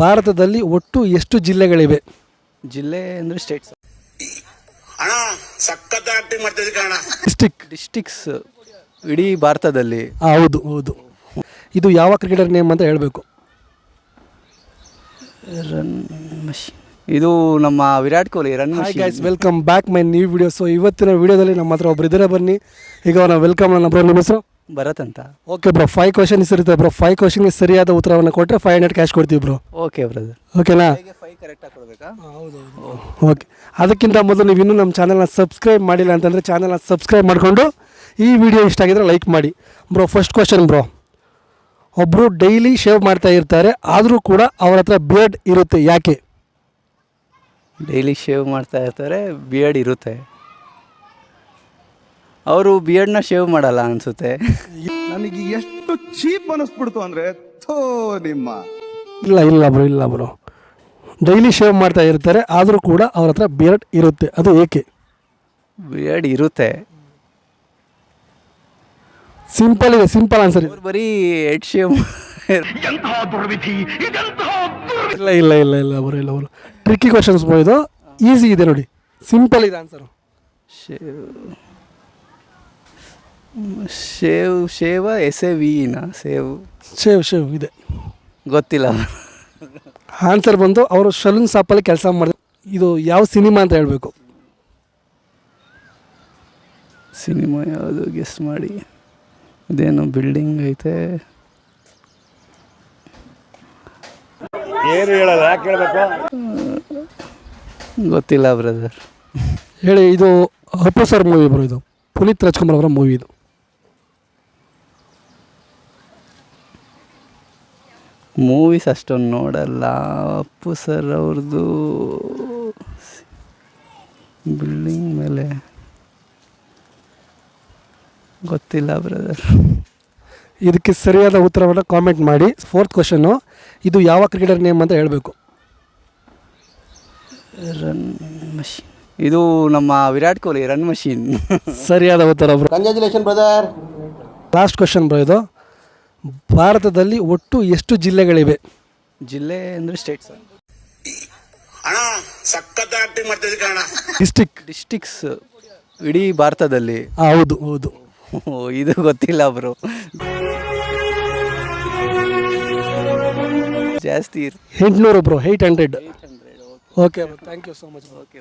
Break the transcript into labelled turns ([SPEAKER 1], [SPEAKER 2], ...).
[SPEAKER 1] ಭಾರತದಲ್ಲಿ ಒಟ್ಟು ಎಷ್ಟು ಜಿಲ್ಲೆಗಳಿವೆ?
[SPEAKER 2] ಜಿಲ್ಲೆ ಅಂದರೆ ಸ್ಟೇಟ್ಸ್
[SPEAKER 3] ಅಣ್ಣ ಸಖತ್ ಆಕ್ಟಿಂಗ್ ಮಾಡ್ತಿದ್ದೆ ಕಣ
[SPEAKER 1] ಡಿಸ್ಟಿಕ್
[SPEAKER 2] ಡಿಸ್ಟಿಕ್ಸ್ ಇಡೀ ಭಾರತದಲ್ಲಿ.
[SPEAKER 1] ಹೌದು ಹೌದು. ಇದು ಯಾವ ಕ್ರಿಕೆಟರ್ ನೇಮ್ ಅಂತ ಹೇಳಬೇಕು?
[SPEAKER 2] ರನ್ ಮಷಿನ್ ಇದು ನಮ್ಮ Virat Kohli run
[SPEAKER 1] hi guys welcome back my new video so ಇವತ್ತಿನ ವಿಡಿಯೋದಲ್ಲಿ ನಮ್ಮ ಹತ್ರ ಒಬ್ರು ಇದ್ದಾರೆ ಬನ್ನಿ. ಈಗ ಅವನ ವೆಲ್ಕಮ್ ನಿಮ್ಮ ಹೆಸರು
[SPEAKER 2] ಭರತ್ ಅಂತ
[SPEAKER 1] ಓಕೆ ಬ್ರೋ ಫೈವ್ ಕ್ವೆಶನ್ ಇರುತ್ತೆ ಬ್ರೋ ಫೈವ್ ಕ್ವಶನ್ಗೆ ಸರಿಯಾದ ಉತ್ತರವನ್ನು ಕೊಟ್ಟರೆ ಫೈವ್ ಹಂಡ್ರೆಡ್ ಕ್ಯಾಶ್ ಕೊಡ್ತೀವಿ ಬ್ರೋ
[SPEAKER 2] ಓಕೆ ಬ್ರದರ್
[SPEAKER 1] ಓಕೆನಾ
[SPEAKER 2] ಫೈವ್ ಕರೆಕ್ಟಾಗಿ ಕೊಡಬೇಕಾ?
[SPEAKER 1] ಓಕೆ ಅದಕ್ಕಿಂತ ಮೊದಲು ನೀವು ಇನ್ನೂ ನಮ್ಮ ಚಾನಲ್ನ ಸಬ್ಸ್ಕ್ರೈಬ್ ಮಾಡಿಲ್ಲ ಅಂತಂದರೆ ಚಾನಲ್ನ ಸಬ್ಸ್ಕ್ರೈಬ್ ಮಾಡಿಕೊಂಡು ಈ ವಿಡಿಯೋ ಇಷ್ಟ ಆಗಿದ್ರೆ ಲೈಕ್ ಮಾಡಿ. ಬ್ರೋ ಫಸ್ಟ್ ಕ್ವಶನ್ ಬ್ರೋ ಒಬ್ಬರು ಡೈಲಿ ಶೇವ್ ಮಾಡ್ತಾ ಇರ್ತಾರೆ ಆದರೂ ಕೂಡ ಅವ್ರ ಹತ್ರ ಬಿಯರ್ಡ್ ಇರುತ್ತೆ ಯಾಕೆ?
[SPEAKER 2] ಡೈಲಿ ಶೇವ್ ಮಾಡ್ತಾ ಇರ್ತಾರೆ ಬಿಯರ್ಡ್ ಇರುತ್ತೆ. ಅವರು ಬಿಯರ್ಡ್ನ ಶೇವ್ ಮಾಡಲ್ಲ ಅನ್ಸುತ್ತೆ.
[SPEAKER 4] ನನಗೆ ಎಷ್ಟು ಚೀಪ್ ಅನಿಸ್ಬಿಡ್ತು ಅಂದ್ರೆ ಥೋ ನಿಮ್ಮ.
[SPEAKER 1] ಇಲ್ಲ ಇಲ್ಲ ಬ್ರೋ ಇಲ್ಲ ಬ್ರೋ. ಡೈಲಿ ಶೇವ್ ಮಾಡ್ತಾ ಇರ್ತಾರೆ ಆದರೂ ಕೂಡ ಅವ್ರ ಹತ್ರ ಬಿಯರ್ಡ್ ಇರುತ್ತೆ. ಅದು ಏಕೆ?
[SPEAKER 2] ಬಿಯರ್ಡ್ ಇರುತ್ತೆ.
[SPEAKER 1] ಸಿಂಪಲ್ ಇದೆ ಸಿಂಪಲ್ ಆನ್ಸರ್ ಇದೆ
[SPEAKER 2] ಅವ್ರು ಬರೀ ಹೆಡ್ ಶೇವ್
[SPEAKER 1] ಇಲ್ಲ ಇಲ್ಲ ಇಲ್ಲ ಇಲ್ಲ ಬ್ರೋ ಇಲ್ಲ ಬ್ರೋ. ಟ್ರಿಕ್ಕಿ ಕ್ವಶನ್ಸ್ ಬ್ರೋ ಇದು. ಈಸಿ ಇದೆ ನೋಡಿ. ಸಿಂಪಲ್ ಇದೆ answer
[SPEAKER 2] shave shave shave S A ವಿನ ಸೇವ್
[SPEAKER 1] ಶೇವ್. ಶೇವ್ ಇದೆ.
[SPEAKER 2] ಗೊತ್ತಿಲ್ಲ.
[SPEAKER 1] ಆನ್ಸರ್ ಬಂದು ಅವರು ಸಲೂನ್ ಶಾಪಲ್ಲಿ ಕೆಲಸ ಮಾಡಿದ್ರು ಇದು ಯಾವ ಸಿನಿಮಾ ಅಂತ ಹೇಳಬೇಕು.
[SPEAKER 2] ಸಿನಿಮಾ ಯಾವುದು? ಗೆಸ್ ಮಾಡಿ. ಇದೇನು ಬಿಲ್ಡಿಂಗ್ ಐತೆ?
[SPEAKER 3] ಏನು ಹೇಳಲ್ಲ ಯಾಕೆ ಹೇಳ್ಬೇಕು?
[SPEAKER 2] ಗೊತ್ತಿಲ್ಲ ಬ್ರದರ್
[SPEAKER 1] ಹೇಳಿ ಇದು ಅಪ್ಪು ಸರ್ ಮೂವಿ ಬರೋ ಇದು. ಪುನೀತ್ ರಾಜ್ಕುಮಾರ್ ಅವರ ಮೂವಿ ಇದು.
[SPEAKER 2] ಮೂವೀಸ್ ಅಷ್ಟೊಂದು ನೋಡಲ್ಲ. ಅಪ್ಪು ಸರ್ ಅವ್ರದ್ದು ಬಿಲ್ಡಿಂಗ್ ಮೇಲೆ. ಗೊತ್ತಿಲ್ಲ ಬ್ರದರ್
[SPEAKER 1] ಇದಕ್ಕೆ ಸರಿಯಾದ ಉತ್ತರವನ್ನು ಕಾಮೆಂಟ್ ಮಾಡಿ. ಫೋರ್ತ್ ಕ್ವಶನ್ನು ಇದು ಯಾವ ಕ್ರಿಕೆಟರ್ ನೇಮ್ ಅಂತ ಹೇಳಬೇಕು.
[SPEAKER 2] ರನ್ ಮಷಿನ್ ಇದು ನಮ್ಮ ವಿರಾಟ್ ಕೊಹ್ಲಿ ರನ್ ಮಷಿನ್
[SPEAKER 1] ಸರಿಯಾದ ಉತ್ತರ bro.
[SPEAKER 4] Congratulation brother
[SPEAKER 1] last question bro ಇದು. ಭಾರತದಲ್ಲಿ ಒಟ್ಟು ಎಷ್ಟು ಜಿಲ್ಲೆಗಳಿವೆ?
[SPEAKER 2] ಜಿಲ್ಲೆ ಅಂದರೆ
[SPEAKER 3] ಮಾಡ್ತಿದ್ದೆ ಕಣ
[SPEAKER 1] ಡಿಸ್ಟಿಕ್
[SPEAKER 2] ಡಿಸ್ಟಿಕ್ಸ್ ಇಡೀ ಭಾರತದಲ್ಲಿ.
[SPEAKER 1] ಹೌದು ಹೌದು.
[SPEAKER 2] ಓ, ಇದು ಗೊತ್ತಿಲ್ಲ ಅವರು ಜಾಸ್ತಿ
[SPEAKER 1] ಎಂಟುನೂರು bro eight hundred okay thank you so much
[SPEAKER 2] okay